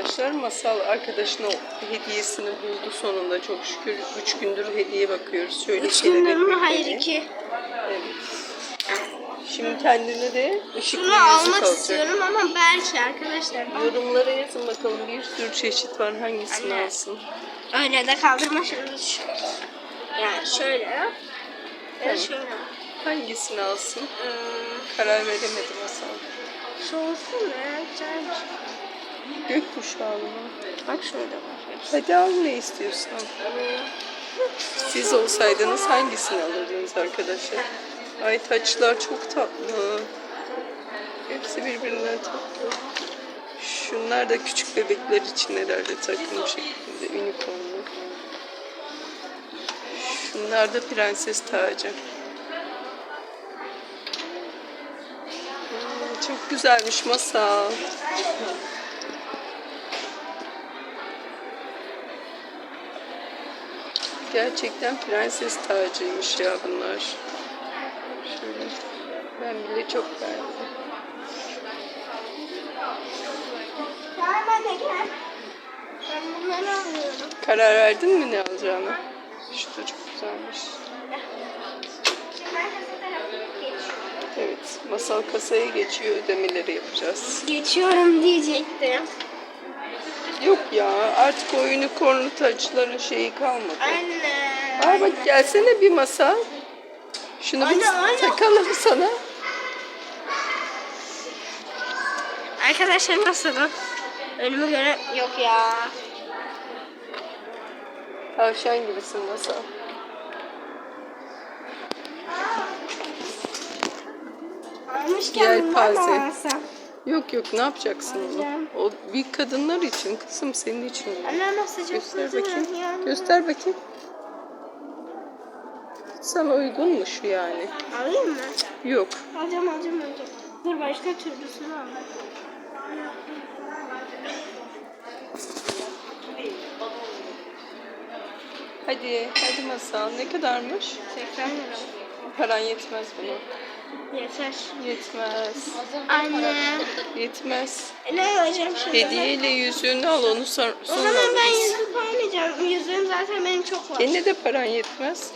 arkadaşlar. Masal arkadaşına hediyesini buldu sonunda çok şükür. Üç gündür hediye bakıyoruz. Şöyle Üç gündür mü? Hayır iki. Evet. Şimdi kendine de ışıklı Bunu almak alacak. istiyorum ama belki arkadaşlar. Yorumlara yazın bakalım bir sürü çeşit var hangisini Anne. alsın. Öyle de kaldırma şu. Yani şöyle. Ya şöyle. Hangisini alsın? Hmm, Karar veremedim Masal. şu olsun ya. Güzelmiş. Gökkuşağı mı? Bak şöyle var. Hadi al ne istiyorsan. Siz olsaydınız hangisini alırdınız arkadaşlar? Ay taçlar çok tatlı. Hepsi birbirinden tatlı. Şunlar da küçük bebekler için herhalde takım şeklinde unicornlu. Şunlar da prenses tacı. Hmm, Çok güzelmiş masal. Gerçekten prenses tacıymış ya bunlar. Şöyle. Ben bile çok beğendim. Ben bunları alıyorum. Karar verdin mi ne alacağını? Şu da çok güzelmiş. Evet, masal kasaya geçiyor, ödemeleri yapacağız. Geçiyorum diyecektim. Yok ya, artık o unicornlu taçların şeyi kalmadı. Anne. Aa bak gelsene bir masa. Şunu bir Anne, anne. takalım sana. Arkadaşlar nasıldı? Önümü göre yok ya. Tavşan gibisin masal. Almışken Yelpaze. mı alsam? Yok yok ne yapacaksın onu? Alacağım. O bir kadınlar için kızım senin için. Anne Göster bakayım. ya. Göster bakayım. Sana uygunmuş yani. Alayım mı? Yok. Alacağım alacağım alacağım. Dur başka türlüsünü al. Hadi, hadi masal. Ne kadarmış? 80 lira. Paran yetmez buna. Yeter. Yetmez. Anne. Yetmez. Ne alacağım şimdi? Hediyeyle yüzüğünü al onu sor- O sonra zaman ben alırız. yüzük almayacağım. Yüzüğüm zaten benim çok var. Gene de paran yetmez.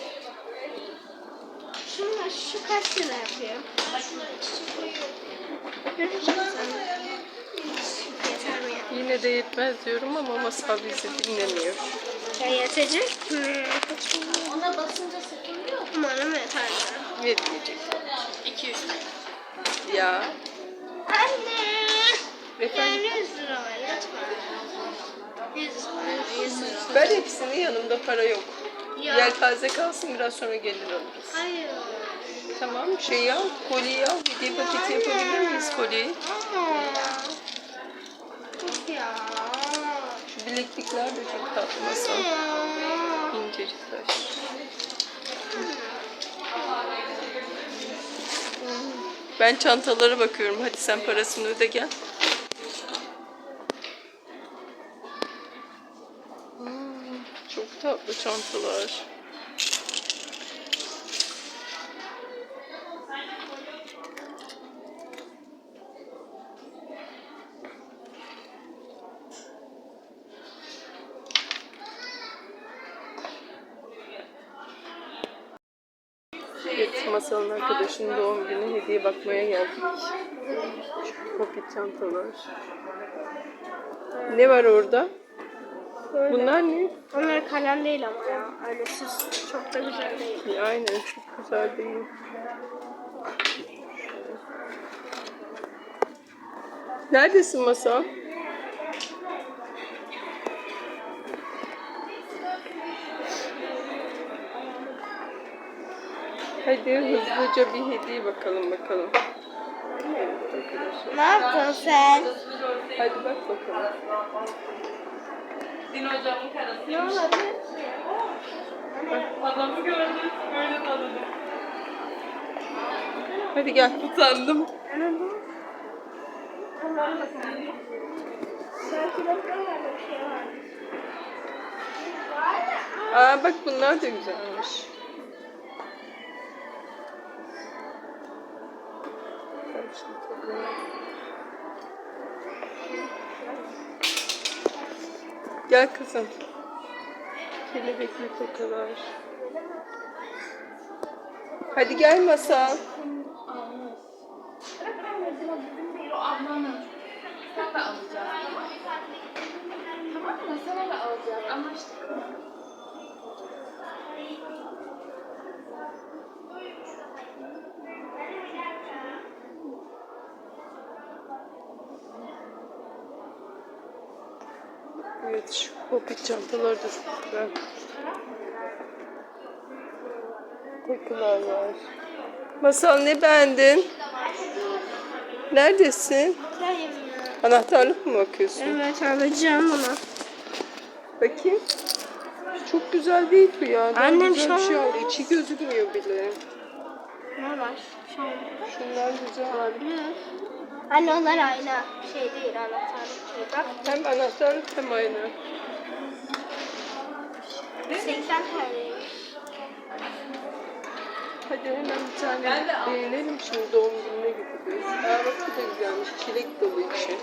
Şunlar şu kaç lira yapıyor? Sonra. Yeter mi ya? Yine de yetmez diyorum ama masal bizi dinlemiyor. Ya yetecek mi? Ona basınca sıkılıyor. Umarım yeter. Yetmeyecek. 200 Ya. Anne! Efendim? Yani 100 lira ver lütfen. 100 lira. 100 lira. Ver hepsini yanımda para yok. Ya. Yelpaze kalsın biraz sonra gelir alırız. Hayır. Tamam şeyi al, kolyeyi al. Hediye paketi yapabilir miyiz kolyeyi? Yok ya. Şu bileklikler de çok tatlı. Ya. İncecik taş. Ben çantalara bakıyorum. Hadi sen parasını öde gel. Çok tatlı çantalar. Evet, Masal'ın arkadaşının doğum günü hediye bakmaya geldik. Şu popit çantalar. Ne var orada? Bunlar ne? Onlar kalem değil ama ya. Öyle süs çok da güzel değil. Aynen çok güzel değil. Neredesin Masal? Hadi hızlıca bir hediye bakalım bakalım. Evet arkadaşlar. Ne yaptın sen? Hadi bak bakalım. Ne olabilir? Adamı gördüm, böyle tanıdım. Hadi gel. Utandım. Şey. Aa bak bunlar da güzelmiş. Gel kızım. Kelebekli tokalar. Hadi gel masal. Sen de alacağız. Tamam mı? Sana da alacağız. Anlaştık mı? Evet şu popit çantalar da güzel. Takılar var. Masal ne beğendin? Neredesin? Buradayım. Anahtarlık mı bakıyorsun? Evet alacağım bunu. Bakayım. Çok güzel değil bu ya. Daha Annem güzel bir şu şey an- aldı. İçi gözükmüyor bile. Ne var? Şey. Şunlar güzel. Olabilir. Anne onlar aynı şey değil anahtarlık şey. Bak Hem anahtarlık hem ayna. 80 TL'ymiş. Hadi hemen bir tane beğenelim şimdi doğum gününe gidiyoruz. Aa bak bu da güzelmiş. Çilek dolu içi.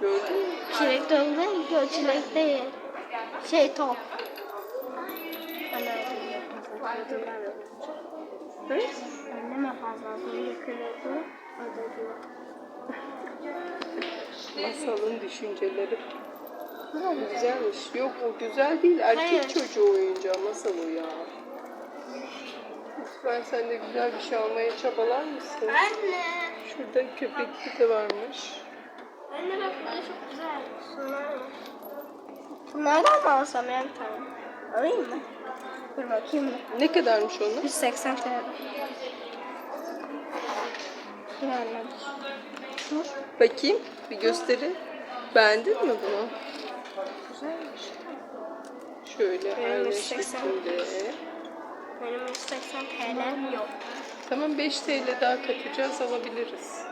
Gördün mü? Çilek dolu değil, yok çilek değil. Şey top. Anne? Anneme fazla bunu yıkılırdı. O da diyor. Masalın düşünceleri. Güzelmiş. Yok o güzel değil. Erkek Hayır. çocuğu oyuncağı masal o ya. Lütfen sen de güzel bir şey almaya çabalar mısın? Anne. Şurada köpekli de varmış. Anne bak burada çok güzel. Şunlar. Bunlardan mı alsam ya bir tane? Alayım mı? Dur bakayım mı? Ne kadarmış onlar? 180 TL. Annem. Dur. Bakayım bir gösterin. Beğendin mi bunu? Güzelmiş. Şöyle Benim aynı 180. şekilde. Benim 180 TL'm yok. Tamam 5 TL daha katacağız alabiliriz.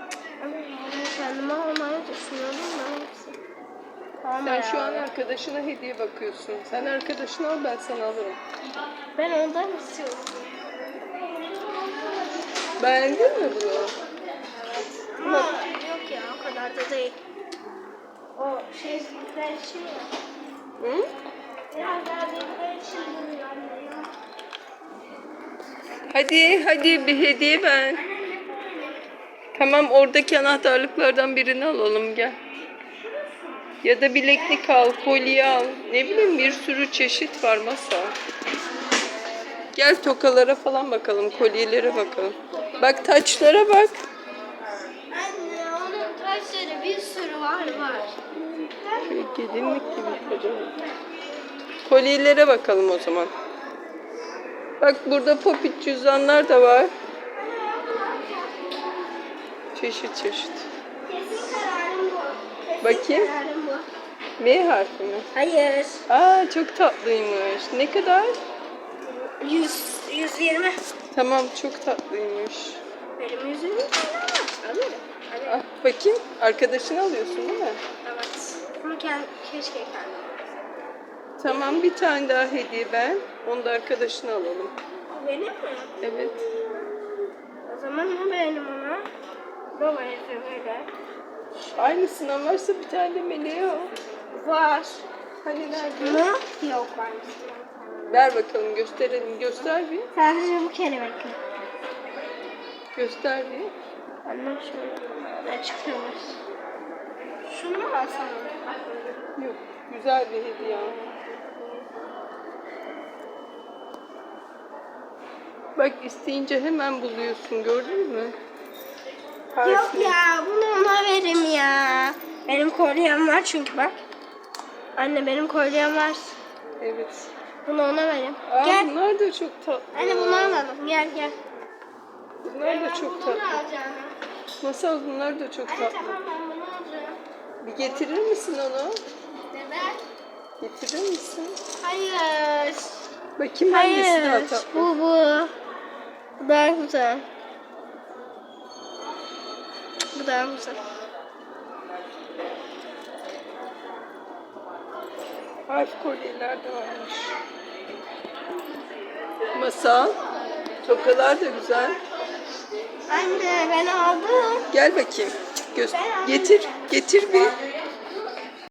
Ama ben kendime almayı düşünüyorum da hepsi. Tamam Sen şu an arkadaşına hediye bakıyorsun. Sen arkadaşını al ben sana alırım. Ben ondan istiyorum. Beğendin mi bunu? Ama yok ya o kadar da değil. O şey büyükler için ya. Hı? Biraz daha büyükler için bunu anne ya. Hadi hadi bir hediye ben. Tamam oradaki anahtarlıklardan birini alalım gel. Ya da bileklik al, kolye al. Ne bileyim bir sürü çeşit var masa. Gel tokalara falan bakalım, kolyelere bakalım. Bak taçlara bak. Anne onun taşları bir sürü var var. Şöyle gelinlik gibi kocaman. Kolyelere bakalım o zaman. Bak burada popit cüzdanlar da var. Çeşit çeşit. Bakayım. M harfi mi? Hayır. Aa çok tatlıymış. Ne kadar? 100, 120. Tamam çok tatlıymış. Benim 120 tane var. Alırım. Bakayım arkadaşını alıyorsun değil mi? Evet. Ama kend, keşke kendim. Tamam bir tane daha hediye ben. Onu da arkadaşına alalım. Benim mi? Evet. O zaman bu benim ona. Baba yazıyor böyle. Aynısından varsa bir tane de meleğe al. Var. Hani nerede? Mı? Yok var. Ver bakalım gösterelim. Göster bir. Sadece bu kelebekli. Göster bir. Şöyle. Ne çıkıyormuş? Şunu mu alsam? Yok. Güzel bir hediye. Bak isteyince hemen buluyorsun gördün mü? Yok Harfini. ya bunu ona verim ya. Benim kolyem var çünkü bak. Anne benim kolyem var. Evet. Bunu ona verim. Aa, Gel. bunlar da çok tatlı. Anne bunu alalım. Gel gel. Bunlar da çok bunu tatlı. alacağım. Masal bunlar da çok Anne tatlı. tamam ben bunu alacağım. Bir getirir misin onu? Neden? Getirir misin? Hayır. Bakayım hangisi daha Hayır. tatlı. Bu bu. Bu daha güzel. Bu daha güzel. Harf kolyeler de varmış. Masal. Tokalar da güzel. Anne ben aldım. Gel bakayım. Göz getir. Getir bir.